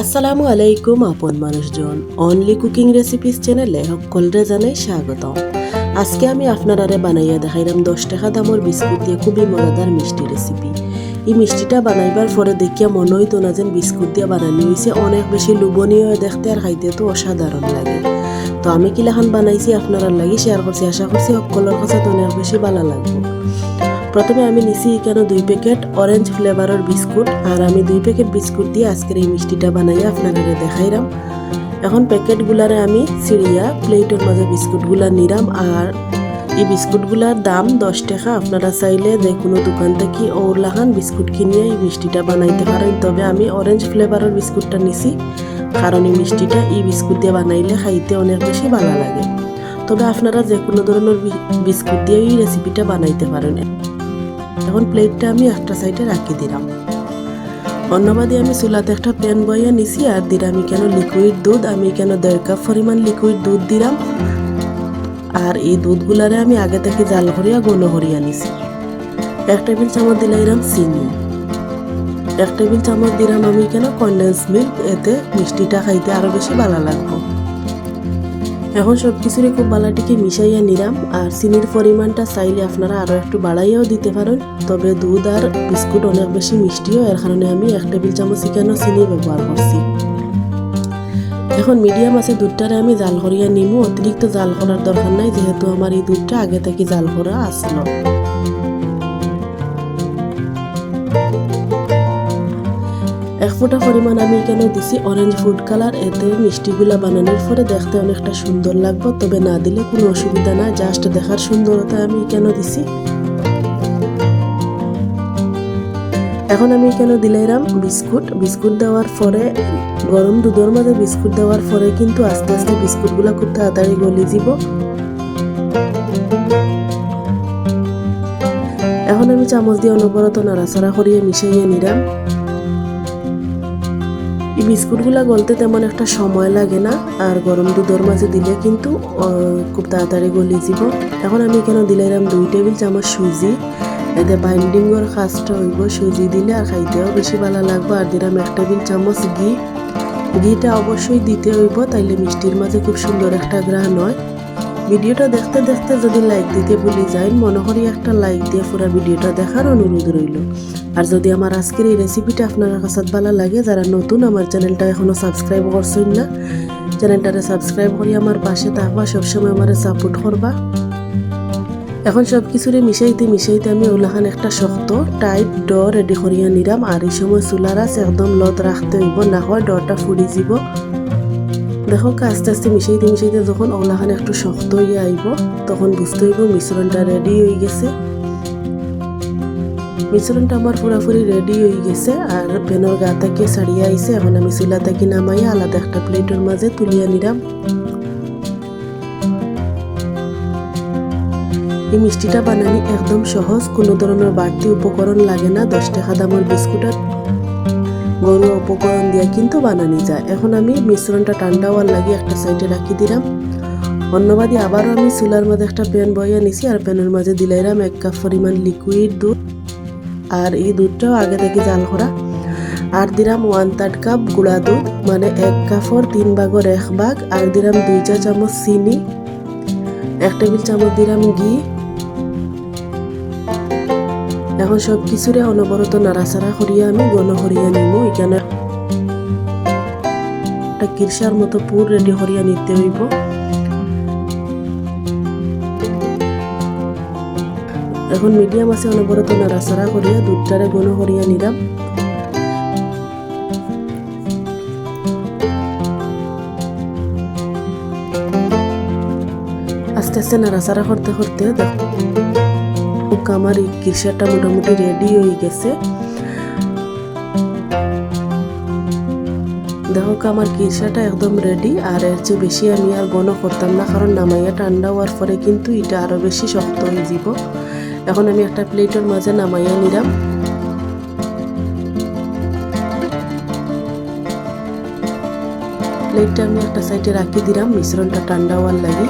আসসালামু আলাইকুম, আপন মানুষজন। অনলি কুকিং রেসিপিস চ্যানেলে সকলরে জানাই স্বাগতম। আজকে আমি আপনারারে বানাইয়া দেখাইলাম দশ টাকা দামের বিস্কুট দিয়ে খুবই মজাদার মিষ্টি রেসিপি এই মিষ্টিটা বানাইবার পরে দেখিয়া মনে হইতো না যেন বিস্কুট দিয়ে বানানি হয়েছে অনেক বেশি লোভনীয় দেখতে আর খাইতে তো অসাধারণ লাগে। তো আমি কিলাখান বানাইছি আপনারা লাগি শেয়ার করছি। আশা করছি সকলের কাছে তো অনেক বেশি ভালো লাগবে। প্রথমে আমি নিছি কেন দুই প্যাকেট অরেঞ্জ ফ্লেভারের বিস্কুট, আর আমি দুই প্যাকেট বিস্কুট দিয়ে আজকের এই মিষ্টিটা বানাইয়া আপনাদের দেখাইলাম। এখন প্যাকেটগুলারে আমি সিঁড়িয়া প্লেটের মাঝে বিস্কুটগুলা নিলাম, আর এই বিস্কুটগুলার দাম দশ টাকা। আপনারা চাইলে যে কোনো দোকান থেকে ওলাহান বিস্কুট কিনিয়ে এই মিষ্টিটা বানাইতে পারেন। তবে আমি অরেঞ্জ ফ্লেভারের বিস্কুটটা নিছি, কারণ এই মিষ্টিটা এই বিস্কুট দিয়ে বানাইলে খাইতে অনেক বেশি ভালো লাগে। তবে আপনারা যে কোনো ধরনের বিস্কুট দিয়ে এই রেসিপিটা বানাইতে পারেন। এখন প্লেটটা আমি একটা সাইডে রাখি দিলাম। অন্যবাদে আমি চুলাতে একটা প্যান বইয়া নিছি আর দিলাম কেন লিকুইড দুধ, আমি কেন দেড় কাপ পরিমাণ লিকুইড দুধ দিলাম। আর এই দুধগুলারে আমি আগে থেকে জাল করিয়া গণ করিয়া নিছি। এক টেবিল চামচ দিলাম চিনি। এক টেবিল চামচ দিলাম আমি কেন কন্ডেন্স মিল্ক এতে মিষ্টিটা খাইতে আরও বেশি ভালো লাগবে। এখন সব কিছুরই খুব বালাটিকে মিশাইয়া নিলাম, আর চিনির পরিমাণটা চাইলে আপনারা আরও একটু বাড়াইয়াও দিতে পারেন। তবে দুধ আর বিস্কুট অনেক বেশি মিষ্টিও, এর কারণে আমি এক টেবিল চামচ কেন চিনি ব্যবহার করছি। এখন মিডিয়াম আছে দুধটারে আমি জাল করিয়া নিমু, অতিরিক্ত জাল করার দরকার নাই, যেহেতু আমার এই দুধটা আগে থেকে জাল করা আসলো ফোঁটা পরিমাণ আমি এখানে দিছি অরেঞ্জ ফুড কালার এতে মিষ্টিগুলা বানানোর পরে দেখতে অনেকটা সুন্দর লাগবে, তবে না দিলে কোনো অসুবিধা না জাস্ট দেখার সুন্দরতা আমি কেন দিছি। এখন আমি কেন দিলাইরাম বিস্কুট বিস্কুট দেওয়ার পরে, গরম দুধের মাঝে বিস্কুট দেওয়ার পরে কিন্তু আস্তে আস্তে বিস্কুটগুলা খুব তাড়াতাড়ি গলি যাব। এখন আমি চামচ দিয়ে অনবরত নাড়াচাড়া করিয়ে মিশাইয়ে নিলাম। এই বিস্কুটগুলা গলতে তেমন একটা সময় লাগে না, আর গরম দুধের মাঝে দিলে কিন্তু খুব তাড়াতাড়ি গলি যাব। এখন আমি এখানে দিলাম দুই টেবিল চামচ সুজি। এতে বাইন্ডিংয়ের কাজটা হইব, সুজি দিলে আর খাইতেও বেশি ভালো লাগবে। আর দিলাম এক টেবিল চামচ ঘি। ঘিটা অবশ্যই দিতে হইব, তাইলে মিষ্টির মাঝে খুব সুন্দর একটা গ্রান হয়। ভিডিওটা দেখতে দেখতে যদি লাইক দিতে ভুলে যাই, মনে করি একটা লাইক দিয়ে পুরো ভিডিওটা দেখার অনুরোধ রইল। আর যদি আমার আজকের এই রেসিপিটা আপনার কাছে ভালো লাগে, যারা নতুন আমার চ্যানেলটা এখনও সাবস্ক্রাইব করছেন না চ্যানেলটারে সাবস্ক্রাইব করি আমার পাশে থাকবা, সবসময় আমার সাপোর্ট করবা। এখন সব কিছুরে মিশাইতে মিশাইতে আমি ওলাখান একটা শক্ত টাইট ড রেডি করিয়া নিলাম আর এই সময় চুলার আছে একদম লত রাখতে হইব, না হয় ডটা ফুড়ি যাব দেখো আস্তে আস্তে মিশাইতে মিশাইতে যখন ওলাখান একটু শক্ত হইয়া আইব, তখন বুঝতে হইব মিশ্রণটা রেডি হয়ে গেছে। মিশ্রণটা আমার পুরাপুরি রেডি হয়ে গেছে আর পেনের গা থেকে ছাড়িয়ে আইছে এখন আমি চুলা থেকে নামাইয়া আলাদা একটা প্লেটের মাঝে তুলিয়া নিলাম এই মিষ্টিটা বানানি একদম সহজ, কোনো ধরনের বাড়তি উপকরণ লাগে না। দশ টাকা দামের বিস্কুটের গরুয়া উপকরণ দিয়ে কিন্তু বানানি যায়। এখন আমি মিশ্রণটা ঠান্ডা হওয়ার লাগে একটা সাইডে রাখি দিলাম। অন্যবাদী আবারও আমি চুলার মধ্যে একটা প্যান বইয়া নিছি আর প্যানের মাঝে দিলাইলাম এক কাপ পরিমাণ লিকুইড দুধ। আর এই দুধটাও আগে থেকে জাল করা। আর দিলাম ওয়ান থার্ড কাপ গুঁড়া দুধ মানে এক কাপর তিন ভাগর এক ভাগ আর দিলাম দুই চা চামচ চিনি, এক টেবিল চামচ দিলাম ঘি। এখন সব কিছুরে অনবরত নাড়াচাড়া করিয়া আমি গণ করিয়া নিব এখানে একটা কিরসার মতো পুর রেডি করিয়া নিতে হইব। এখন মিডিয়াম আছে, অনবরত নাড়াচাড়া করিয়া দুধটারে গণ করিয়া নিলাম। আস্তে আস্তে নাড়াচাড়া করতে করতে আমার এই কিরসাটা মোটামুটি রেডি হয়ে গেছে। দেখো আমার কিরসাটা একদম রেডি আর এর চেয়ে বেশি আমি আর গণ করতাম না, কারণ নামাইয়া ঠান্ডা হওয়ার পরে কিন্তু এটা আরও বেশি শক্ত হয়ে যাব। এখন আমি একটা প্লেটের মাঝে নামাইয়া নিলাম। প্লেটটা আমি একটা সাইডে রাখি দিলাম, মিশ্রণটা ঠান্ডা হওয়ার লাগে।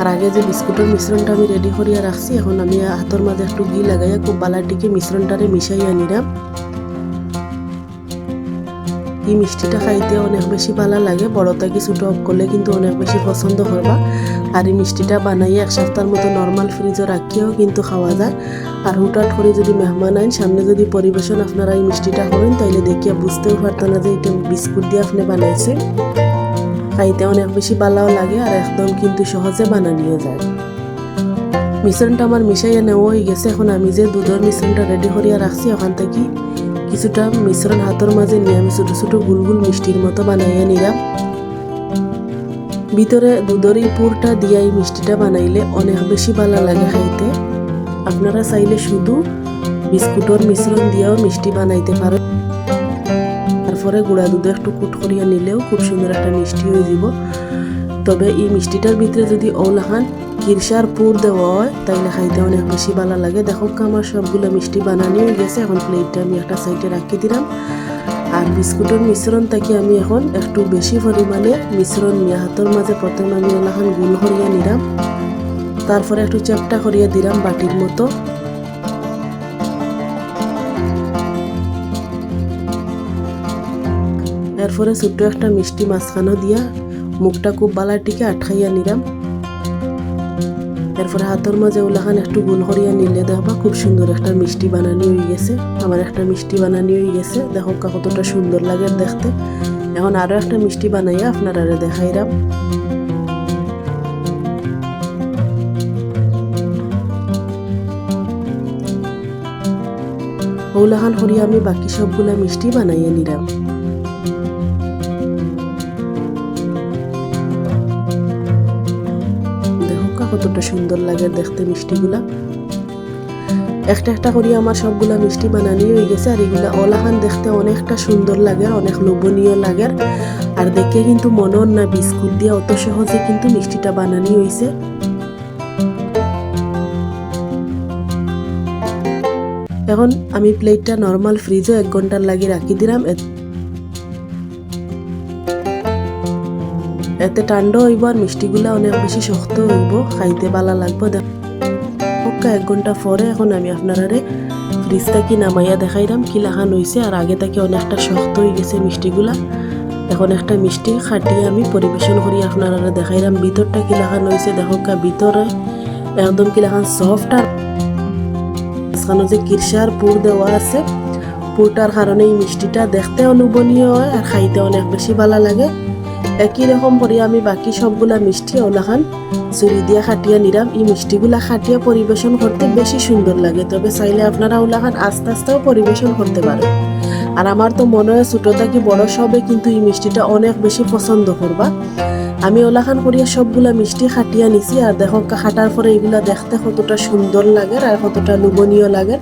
আর আগে যে বিস্কুটের মিশ্রণটা আমি রেডি করিয়া রাখছি, এখন আমি হাতের মাঝে একটু ঘি লাগাইয়া খুব বালাটিকে মিশ্রণটারে মিশাইয়া নিলাম। এই মিষ্টিটা খাইতে অনেক বেশি ভালো লাগে বড় থেকে ছোটো করলে কিন্তু অনেক বেশি পছন্দ করবা। আর এই মিষ্টিটা বানাইয়ে এক সপ্তাহের মতো নর্মাল ফ্রিজে রাখিয়েও কিন্তু খাওয়া যায়। আর হুটাট করে যদি মেহমান আইন, সামনে যদি পরিবেশন আপনারা এই মিষ্টিটা করেন, তাইলে দেখিয়া বুঝতেও পারতেন না যে এটা বিস্কুট দিয়ে আপনি বানাইছে। খাইতে অনেক বেশি ভালোও লাগে আর একদম কিন্তু সহজে বানানিও যায়। মিশ্রণটা আমার মিশাইয়া নেওয়া হয়ে গেছে। এখন আমি যে দুধের মিশ্রণটা রেডি করিয়া রাখছি, ওখান থেকে কিছুটা মিশ্রণ হাতের মাঝে নিয়ে আমি ছোটো ছোটো গুলগুল মিষ্টির মতো বানাইয়া নিলাম। ভিতরে দুধের পুরটা দিয়ে এই মিষ্টিটা বানাইলে অনেক বেশি ভালো লাগে খাইতে। আপনারা চাইলে শুধু বিস্কুটের মিশ্রণ দিয়েও মিষ্টি বানাইতে পারেন। তারপরে গুঁড়া দুধে একটু কুট করিয়া নিলেও খুব সুন্দর একটা মিষ্টি হয়ে যাব। তবে এই মিষ্টিটার ভিতরে যদি ওলাহান কিরসার পুর দেওয়া হয়, তাইলে খাইতে অনেক বেশি ভালো লাগে। দেখো আমার সবগুলো মিষ্টি বানানি গেছে। এখন প্লেটটা আমি একটা সাইডে রাখি দিলাম। আর বিস্কুটের মিশ্রণ থেকে আমি এখন একটু বেশি পরিমাণে মিশ্রণ নিয়ে হাতের মাঝে প্রথমে আমি ওলাখান গুল করিয়া নিলাম তারপরে একটু চ্যাপটা করিয়া দিলাম বাটির মতো। এরপরে ছোট্ট একটা মিষ্টি মাঝখানো দিয়া। মুখটা খুব বালাটিকে আটকাইয়া নিলাম এরপরে হাতের মাঝে ওলাখান একটু গোল করিয়া নিলে দেখবা খুব সুন্দর একটা মিষ্টি বানানি হয়ে গেছে। আমার একটা মিষ্টি বানানি হয়ে গেছে। দেখো কতটা সুন্দর লাগে দেখতে। এখন আরও একটা মিষ্টি বানাইয়া আপনারা দেখাইলাম ওলাখান করিয়া আমি বাকি সবগুলা মিষ্টি বানাইয়া নিলাম। কতটা সুন্দর লাগে দেখতে মিষ্টিগুলা। একটা একটা করি আমার সবগুলা মিষ্টি বানানি হয়ে গেছে, আর এগুলা ওলাহান দেখতে অনেকটা সুন্দর লাগে অনেক লোভনীয় লাগে। আর দেখে কিন্তু মনন না বিস্কুট দিয়ে, অত সহজে কিন্তু মিষ্টিটা বানানি হয়েছে এখন আমি প্লেটটা নর্মাল ফ্রিজও এক ঘণ্টার লাগিয়ে রাখি দিলাম এতে ঠান্ডা হইব আর মিষ্টিগুলা অনেক বেশি শক্ত হইব। খাইতে ভালো লাগবো। দেখা এক ঘণ্টা পরে এখন আমি আপনারা ফ্রিজ থেকে নামাইয়া দেখাইলাম কি লাখান হয়েছে আর আগে থেকে অনেকটা শক্ত হয়ে গেছে মিষ্টিগুলা। এখন একটা মিষ্টি খাটিয়ে আমি পরিবেশন করি আপনারা দেখাইলাম ভিতরটা কি লাখান হয়েছে দেখো ভিতরে একদম কি লাখান সফট আর মাঝখানে যে কিরসার পুর দেওয়া আছে, পুরটার কারণে এই মিষ্টিটা দেখতে অনুবনীয় হয় আর খাইতে অনেক বেশি ভালো লাগে। একই রকম করে আমি বাকি সবগুলা মিষ্টি ওলাখান চুরি দিয়ে খাটিয়া নিলাম এই মিষ্টিগুলা খাটিয়া পরিবেশন করতে বেশি সুন্দর লাগে। তবে চাইলে আপনারা ওলাখান আস্তে আস্তেও পরিবেশন করতে পারেন। আর আমার তো মনে হয় ছোটো থাকি বড় সবে কিন্তু এই মিষ্টিটা অনেক বেশি পছন্দ করবা। আমি ওলাখান করিয়া সবগুলা মিষ্টি খাটিয়া নিছি আর দেখো খাটার পরে এগুলা দেখতে কতটা সুন্দর লাগে আর কতটা লোভনীয় লাগে।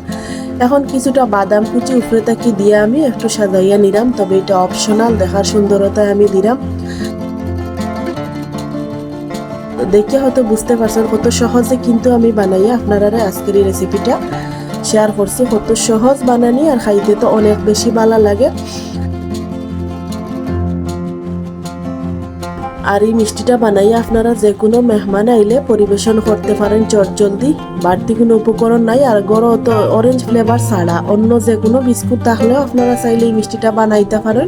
এখন কিছুটা বাদাম কুচি উপরে তাকি দিয়ে আমি একটু সাজাইয়া নিলাম তবে এটা অপশনাল দেখার সুন্দরতায় আমি দিলাম দেখে হয়তো বুঝতে পারছেন কত সহজে কিন্তু আমি বানাইয়া আপনারা আজকের এই রেসিপিটা শেয়ার করছি। কত সহজ বানানি আর খাইতে তো অনেক বেশি ভালো লাগে। আর এই মিষ্টিটা বানাইয়া আপনারা যে কোনো মেহমান আইলে পরিবেশন করতে পারেন চট জলদি বাড়তি কোনো উপকরণ নাই আর গরো তো অরেঞ্জ ফ্লেভার ছাড়া। অন্য যে কোনো বিস্কুট থাকলেও আপনারা চাইলে এই মিষ্টিটা বানাইতে পারেন।